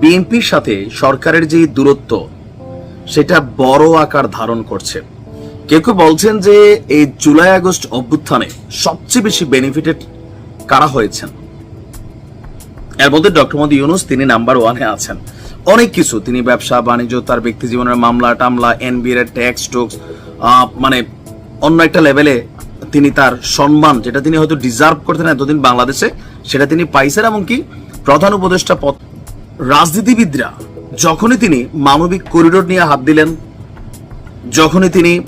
বিএনপির সাথে সরকারের যে দূরত্ব, সেটা বড় আকার ধারণ করছে। কেউ কেউ বলছেন যে এই জুলাই আগস্ট অভ্যুত্থানে সবচেয়ে বেশি বেনিফিটেড কারা হয়েছেন? এর মধ্যে ডক্টর মোদী ইউনুস, তিনি নাম্বার ওয়ানে আছেন। অনেক কিছু, তিনি ব্যবসা, বাণিজ্য, তার ব্যক্তি জীবনের মামলা, টামলা এনবিএর ট্যাক্স টোক্স মানে অন্য একটা লেভেলে তিনি তার সম্মান, যেটা তিনি হয়তো ডিজার্ভ করতেন এতদিন বাংলাদেশে, সেটা তিনি পাইছেন এমনকি প্রধান উপদেষ্টা পদ রাজনীতিবিদরা, যখনই তিনি মানবিক করিডোর নিয়ে হাত দিলেন, যখনই তিনি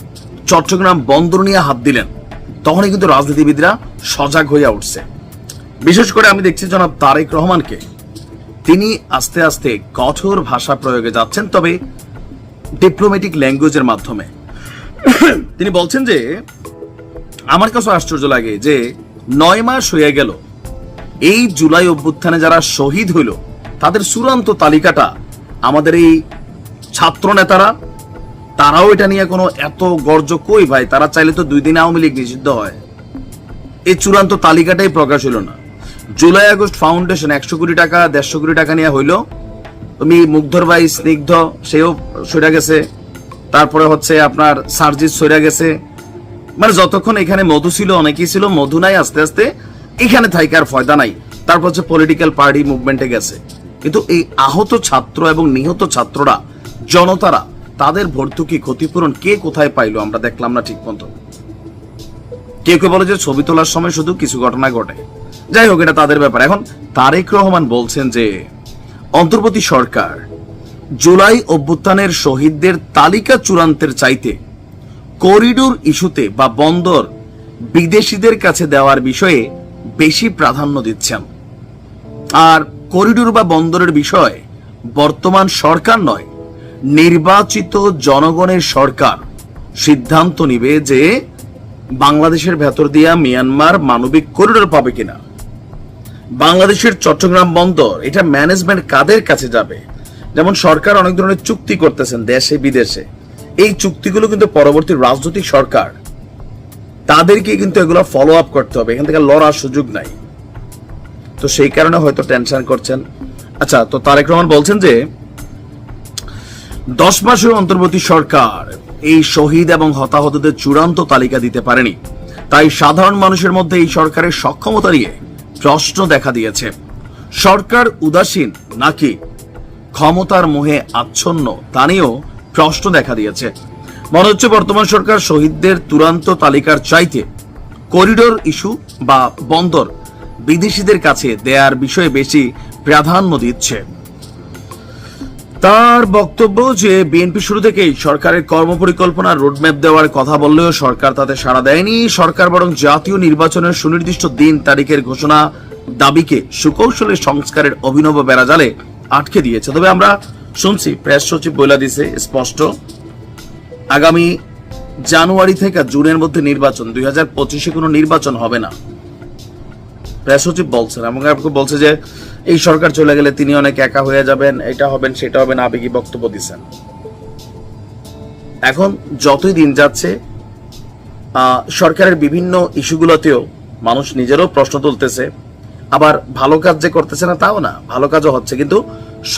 চট্টগ্রাম বন্দর নিয়ে হাত দিলেন, তখনই কিন্তু রাজনীতিবিদরা সজাগ হইয়া উঠছে। বিশেষ করে আমি দেখছি জনাব তারেক রহমানকে। তিনি আস্তে আস্তে কঠোর ভাষা প্রয়োগে যাচ্ছেন, তবে ডিপ্লোম্যাটিক ল্যাঙ্গুয়েজের মাধ্যমে। তিনি বলছেন যে, আমার কাছে আশ্চর্য লাগে যে, নয় মাস হয়ে গেল। এই জুলাই অভ্যুত্থানে যারা শহীদ হইল তাদের চূড়ান্ত তালিকাটা আমাদের এই ছাত্র নেতারা, তারাও এটা নিয়ে কোনো এত গর্জ কই ভাই? তারা চাইলে তো দুই দিন আওয়ামী লীগ নিষিদ্ধ হয়। এই চূড়ান্ত তালিকাটাই প্রকাশ হলো না। জুলাই আগস্ট ফাউন্ডেশন একশো কোটি টাকা, দেড়শো কোটি টাকা নিয়ে হইল। তুমি মুগ্ধর ভাই স্নিগ্ধ, সেও সরে গেছে। তারপরে হচ্ছে আপনার সার্জিস সরে গেছে। মানে যতক্ষণ এখানে মধু ছিল, অনেকেই ছিল, মধু নাই, আস্তে আস্তে এখানে থাইকার ফয়দা নাই। তারপর হচ্ছে পলিটিক্যাল পার্টি মুভমেন্টে গেছে। কিন্তু এই আহত ছাত্র এবং নিহত ছাত্ররা, জনতারা, তাদের ভর্তুকি ক্ষতিপূরণ কে কোথায় পাইলো আমরা দেখলাম না ঠিক মতো। কেউ কেউ বলে যে ছবি তোলার সময় শুধু কিছু ঘটনা ঘটে। যাই হোক, এটা তাদের ব্যাপার। এখন তারেক রহমান বলছেন যে, অন্তর্বর্তী সরকার জুলাই অভ্যুত্থানের শহীদদের তালিকা চূড়ান্তের চাইতে করিডোর ইস্যুতে বা বন্দর বিদেশিদের কাছে দেওয়ার বিষয়ে বেশি প্রাধান্য দিচ্ছেন। আর করিডোর বা বন্দরের বিষয় বর্তমান সরকার নয়, নির্বাচিত জনগণের সরকার। সিদ্ধান্ত নিবে যে বাংলাদেশের ভেতর দিয়া মিয়ানমার মানবিক করিডোর পাবে কিনা। বাংলাদেশের চট্টগ্রাম বন্দর, এটা ম্যানেজমেন্ট কাদের কাছে যাবে? যেমন সরকার অনেক ধরনের চুক্তি করতেছেন দেশে, বিদেশে। এই চুক্তিগুলো কিন্তু পরবর্তী রাজনৈতিক সরকার। তাদেরকে কিন্তু এগুলো ফলো আপ করতে হবে। এখান থেকে লড়ার সুযোগ নাই। তো সেই কারণে হয়তো টেনশন করছেন। আচ্ছা তো তারেক রহমান বলছেন যে, দশ মাসের অন্তর্বর্তী সরকার এই শহীদ এবং হতাহতদের চূড়ান্ত তালিকা দিতে পারেনি। তাই সাধারণ মানুষের মধ্যে এই সরকারের সক্ষমতা নিয়ে প্রশ্ন দেখা দিয়েছে। সরকার উদাসীন নাকি ক্ষমতার মোহে আচ্ছন্ন তা নিয়েও প্রশ্ন দেখা দিয়েছে। মনে হচ্ছে বর্তমান সরকার শহীদদের চূড়ান্ত তালিকার চাইতে করিডোর ইস্যু বা বন্দর বিদেশিদের কাছে দেয়ার বিষয়ে বেশি প্রাধান্য দিচ্ছে। তার বক্তব্য যে, বিএনপি শুরু থেকেই সরকারের কর্মপরিকল্পনা রোডম্যাপ দেওয়ার কথা বললেও সরকার তাতে সাড়া দেয়নি। সরকার বরং জাতীয় নির্বাচনের সুনির্দিষ্ট দিন তারিখের ঘোষণা দাবিকে সুকৌশলে সংস্কারের অভিনব বেড়াজালে আটকে দিয়েছে। তবে আমরা শুনছি, প্রেস সচিব বইলা দিছে স্পষ্ট। আগামী জানুয়ারি থেকে জুনের মধ্যে নির্বাচন, দুই হাজার পঁচিশে কোনো নির্বাচন হবে না। প্রেস সচিব বলছেন, এবং আপনাকে বলছে যে, এই সরকার চলে গেলে তিনি অনেক একা হয়ে যাবেন, এটা হবেন, সেটা হবেন, আবেগী বক্তব্য দিচ্ছেন। এখন যতই দিন যাচ্ছে সরকারের বিভিন্ন ইস্যুগুলোতেও মানুষ নিজেরও প্রশ্ন তুলতেছে, আবার ভালো কাজ যে করতেছে না, তাও না, ভালো কাজও হচ্ছে, কিন্তু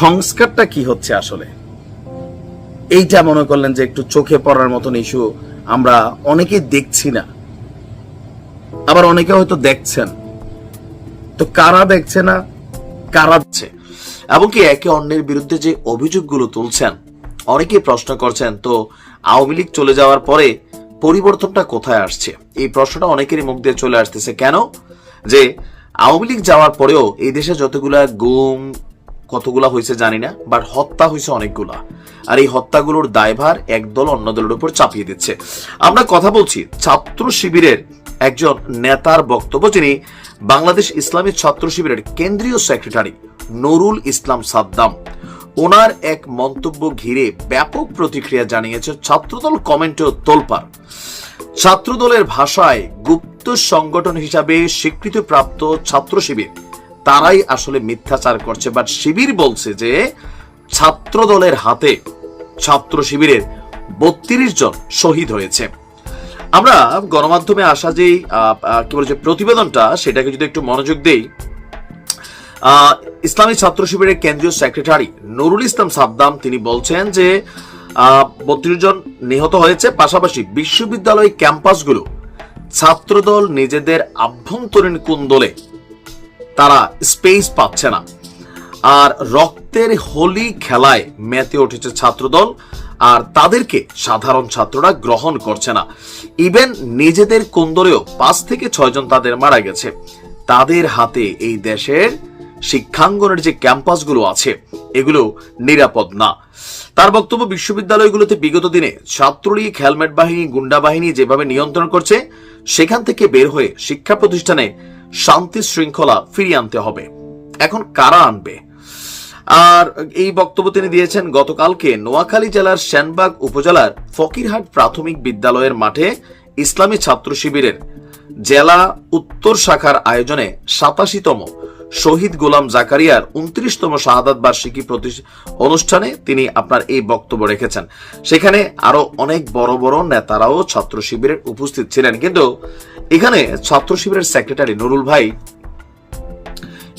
সংস্কারটা কি হচ্ছে আসলে? এইটা মনে করলেন যে একটু চোখে পড়ার মতন ইস্যু আমরা অনেকেই দেখছি না। আবার অনেকে হয়তো দেখছেন। তো কারা দেখছে না? কারা দিচ্ছে এমনকি একে অন্যের বিরুদ্ধে যে অভিযোগগুলো তুলছেন, অনেকেই প্রশ্ন করছেন, তো আওয়ামী লীগ চলে যাওয়ার পরে পরিবর্তনটা কোথায় আসছে? এই প্রশ্নটা অনেকেরই মুখ দিয়ে চলে আসতেছে। কেন? যে আওয়ামী লীগ যাওয়ার পরেও এই দেশে যতগুলা গুম, কতগুলা হয়েছে জানি না বাট হত্যা হয়েছে অনেকগুলা। আর এই হত্যাগুলোর দায়ভার একদল অন্য দলের উপর চাপিয়ে দিচ্ছে। আমরা কথা বলছি ছাত্র শিবিরের একজন নেতার বক্তব্য যিনি বাংলাদেশ ইসলামী ছাত্র শিবিরের কেন্দ্রীয় সেক্রেটারি নুরুল ইসলাম সাদ্দাম। ওনার এক মন্তব্য ঘিরে ব্যাপক প্রতিক্রিয়া জানিয়েছে ছাত্রদল কমেন্টে তোলপার ছাত্রদলের ভাষায় গুপ্ত সংগঠন হিসাবে স্বীকৃতিপ্রাপ্ত ছাত্র শিবির। তারাই আসলে মিথ্যাচার করছে বাট শিবির বলছে যে ছাত্রদলের হাতে ছাত্র শিবিরের বত্রিশ জন শহীদ হয়েছে। আমরা গণমাধ্যমে আসা যে কি বলে যে প্রতিবেদনটা, সেটাকে যদি একটু মনোযোগ দেই ইসলামী ছাত্র শিবিরের কেন্দ্রীয় সেক্রেটারি নুরুল ইসলাম সাদ্দাম, তিনি বলছেন যে বত্রিশ জন নিহত হয়েছে, পাশাপাশি বিশ্ববিদ্যালয় ক্যাম্পাসগুলো ছাত্রদল নিজেদের আভ্যন্তরীণ কুন্দলে তারা স্পেস পাচ্ছে না। আর রক্তের হোলি খেলায় মেতে উঠেছে ছাত্রদল। আর তাদেরকে সাধারণ ছাত্ররা গ্রহণ করছে না। ইভেন নিজেদের কুন্দরেও পাঁচ থেকে ছয়জন তাদের মারা গেছে। তাদের হাতে এই দেশের শিক্ষাঙ্গনের যে ক্যাম্পাসগুলো আছে, এগুলো নিরাপদ না। তার বক্তব্য বিশ্ববিদ্যালয়গুলোতে বিগত দিনে ছাত্রলীগ, হেলমেট বাহিনী, গুন্ডা বাহিনী যেভাবে নিয়ন্ত্রণ করছে, সেখান থেকে বের হয়ে শিক্ষা প্রতিষ্ঠানে শান্তি শৃঙ্খলা ফিরিয়ে আনতে হবে। এখন কারা আনবে? আর এই বক্তব্য তিনি দিয়েছেন গতকালকে নোয়াখালী জেলার শ্যানবাগ উপজেলার ফকিরহাট প্রাথমিক বিদ্যালয়ের মাঠে ইসলামী ছাত্র শিবিরের জেলা উত্তর শাখার আয়োজনে সাতাশিতম শহীদ গোলাম জাকারিয়ার উনত্রিশতম শাহাদাত বার্ষিকী প্রতি- অনুষ্ঠানে তিনি আপনার এই বক্তব্য রেখেছেন। সেখানে আরও অনেক বড় বড় নেতারাও ছাত্র শিবিরের উপস্থিত ছিলেন। কিন্তু এখানে ছাত্র শিবিরের সেক্রেটারি নুরুল ভাই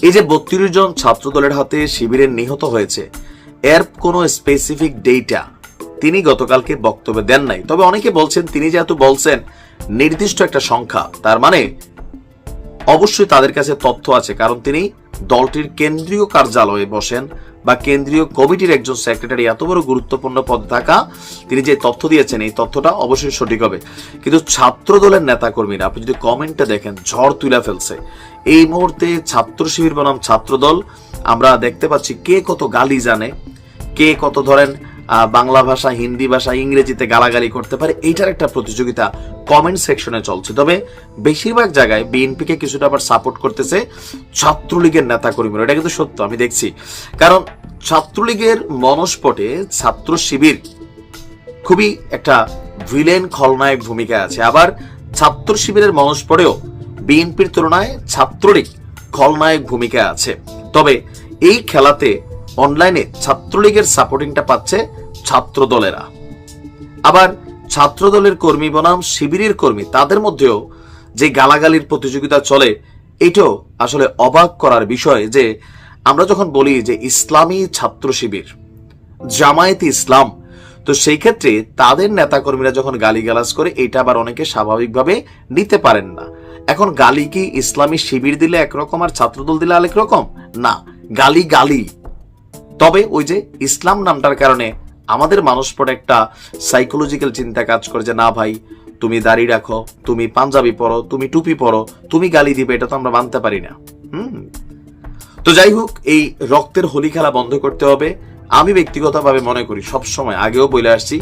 এই যে বত্রিশ জন ছাত্র দলের হাতে শিবিরে নিহত হয়েছে, এর কোনো স্পেসিফিক ডেটা তিনি গতকালকে বক্তব্য দেন নাই। তবে অনেকে বলছেন, তিনি যেহেতু বলছেন, নির্দিষ্ট একটা সংখ্যা, তার মানে অবশ্যই তাদের কাছে তথ্য আছে, কারণ তিনি দলটির কেন্দ্রীয় কার্যালয়ে বসেন বা কেন্দ্রীয় কমিটির একজন সেক্রেটারি। এত বড় গুরুত্বপূর্ণ পদ থাকা তিনি যে তথ্য দিয়েছেন, এই তথ্যটা অবশ্যই সঠিক হবে। কিন্তু ছাত্র দলের নেতাকর্মীরা, আপনি যদি কমেন্টে দেখেন, ঝড় তুলে ফেলছে। এই মুহূর্তে ছাত্র শিবির বনাম ছাত্র দল আমরা দেখতে পাচ্ছি কে কত গালি জানে, কে কত ধরেন বাংলা ভাষা, হিন্দি ভাষা, ইংরেজিতে গালাগালি করতে পারে, এইটার একটা প্রতিযোগিতা কমেন্ট সেকশনে চলছে। তবে বেশিরভাগ জায়গায় বিএনপিকে কিছুটা আবার সাপোর্ট করতেছে ছাত্রলীগের নেতা কর্মীরা এটা কিন্তু সত্য, আমি দেখছি। কারণ ছাত্রলীগের মনস্পটে ছাত্র শিবির খুবই একটা ভিলেন খলনায়ক ভূমিকা আছে। আবার ছাত্র শিবিরের মনস্পটেও বিএনপির তুলনায় ছাত্রলীগ খলনায়ক ভূমিকা আছে। তবে এই খেলাতে অনলাইনে ছাত্রলীগের সাপোর্টিংটা পাচ্ছে ছাত্র দলেরা আবার ছাত্র দলের কর্মী বনাম শিবিরের কর্মী, তাদের মধ্যেও যে গালাগালির প্রতিযোগিতা চলে, এটাও আসলে অবাক করার বিষয় যে আমরা যখন বলি যে ইসলামী ছাত্র শিবির, জামায়াতে ইসলাম, তো সেই ক্ষেত্রে তাদের নেতাকর্মীরা যখন গালিগালাজ করে, এটা আবার অনেকে স্বাভাবিকভাবে নিতে পারেন না। এখন গালি কি ইসলামী শিবির দিলে একরকম আর ছাত্রদল দিলে আরেক রকম? না, গালি গালি। তবে ওই যে ইসলাম নামটার কারণে আমাদের মানুষ পরে একটা সাইকোলজিক্যাল চিন্তা কাজ করে যে, না ভাই, তুমি দাড়ি রাখো, তুমি পাঞ্জাবি পরো, তুমি টুপি পরো, তুমি গালি দিবে, এটা তো আমরা মানতে পারি না। হুম। তো যাই হোক, এই রক্তের হোলি খেলা বন্ধ করতে হবে। আমি ব্যক্তিগতভাবে মনে করি সব সময় আগেও বলে আসছি